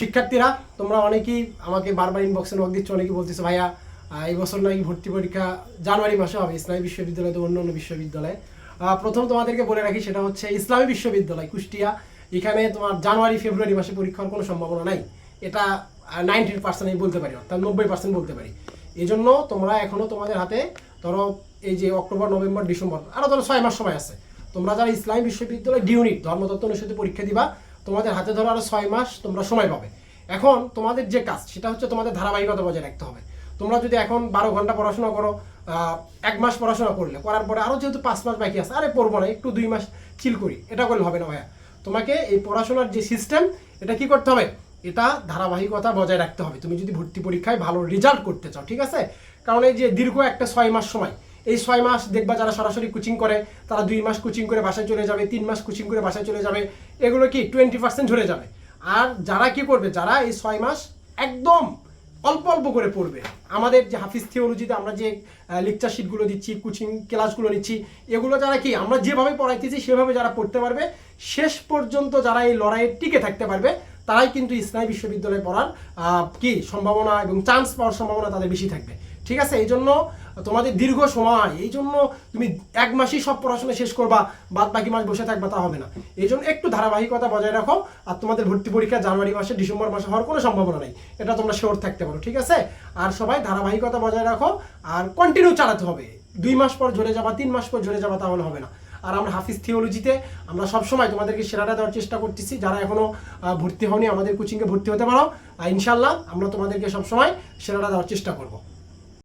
শিক্ষার্থীরা, তোমরা অনেকেই আমাকে বারবার ইনবক্সে নক দিচ্ছ অনেকেই বলতেছো, ভাইয়া এই বছর নাকি ভর্তি পরীক্ষা জানুয়ারি মাসে হবে, ইসলামী বিশ্ববিদ্যালয় তো অন্য অন্য বিশ্ববিদ্যালয়ে। প্রথম তোমাদেরকে বলে রাখি, সেটা হচ্ছে ইসলামী বিশ্ববিদ্যালয়, কুষ্টিয়া। এখানে তোমার জানুয়ারি, ফেব্রুয়ারি মাসে পরীক্ষার কোনো সম্ভাবনা নাই। এটা নাইনটিন পার্সেন্ট আমি বলতে পারি, অর্থাৎ নব্বই পার্সেন্ট বলতে পারি। এই জন্য তোমরা এখনও তোমাদের হাতে, ধরো, এই যে অক্টোবর, নভেম্বর, ডিসেম্বর আরও ধরো ছয় মাস সময় আছে। তোমরা যারা ইসলামী বিশ্ববিদ্যালয় ডিউনিট ধর্মতত্ত্ব অনুষদে পরীক্ষা দিবা তোমাদের হাতে ধরো আরও ছয় মাস, তোমরা সময় পাবে। এখন তোমাদের যে কাজ, সেটা হচ্ছে তোমাদের ধারাবাহিকতা বজায় রাখতে হবে। তোমরা যদি এখন বারো ঘণ্টা পড়াশোনা করো এক মাস পড়াশোনা করলে, করার পরে আরও যেহেতু পাঁচ মাস বাকি আছে, আরে পড়ব না, একটু দুই মাস চিল করি, এটা করলে হবে না ভাইয়া। তোমাকে এই পড়াশোনার যে সিস্টেম এটা কি করতে হবে? এটা ধারাবাহিকতা বজায় রাখতে হবে। তুমি যদি ভর্তি পরীক্ষায় ভালো রেজাল্ট করতে চাও, ঠিক আছে? কারণ এই যে দীর্ঘ একটা ছয় মাস সময় এই ছয় মাস দেখবা যারা সরাসরি কোচিং করে, তারা দুই মাস কোচিং করে বাসায় চলে যাবে, তিন মাস কোচিং করে বাসায় চলে যাবে, এগুলো কি টোয়েন্টি পার্সেন্ট ঝরে যাবে। আর যারা কি করবে, যারা এই ছয় মাস একদম অল্প অল্প করে পড়বে, আমাদের যে হাফিজ থিওলজিতে আমরা যে লেকচার শিটগুলো দিচ্ছি কোচিং ক্লাসগুলো নিচ্ছি, এগুলো যারা কি, আমরা যেভাবে পড়াইতেছি, সেভাবে যারা পড়তে পারবে, শেষ পর্যন্ত যারা এই লড়াইয়ে টিকে থাকতে পারবে, তারাই কিন্তু ইসলামী বিশ্ববিদ্যালয়ে পড়ার কি সম্ভাবনা এবং চান্স পাওয়ার সম্ভাবনা তাদের বেশি থাকবে। ঠিক আছে? এই জন্য তোমাদের দীর্ঘ সময় এই জন্য তুমি এক মাসেই সব পড়াশোনা শেষ করবা বাদ বাকি মাস বসে থাকবা, তা হবে না। এই জন্য একটু ধারাবাহিকতা বজায় রাখো, আর তোমাদের ভর্তি পরীক্ষা জানুয়ারি মাসে, ডিসেম্বর মাসে হওয়ার কোনো সম্ভাবনা নেই। এটা তোমরা শিওর থাকতে পারো, ঠিক আছে? আর সবাই ধারাবাহিকতা বজায় রাখো, আর কন্টিনিউ চালাতে হবে। দুই মাস পর ঝরে যাবা, তিন মাস পর ঝরে যাবা, তাহলে হবে না। আর আমরা হাফিজ থিওলজিতে আমরা সবসময় তোমাদেরকে সেরাটা দেওয়ার চেষ্টা করতেছি। যারা এখনও ভর্তি হওনি আমাদের কোচিংয়ে ভর্তি হতে পারো। আর ইনশাল্লাহ আমরা তোমাদেরকে সবসময় সেরাটা দেওয়ার চেষ্টা করব।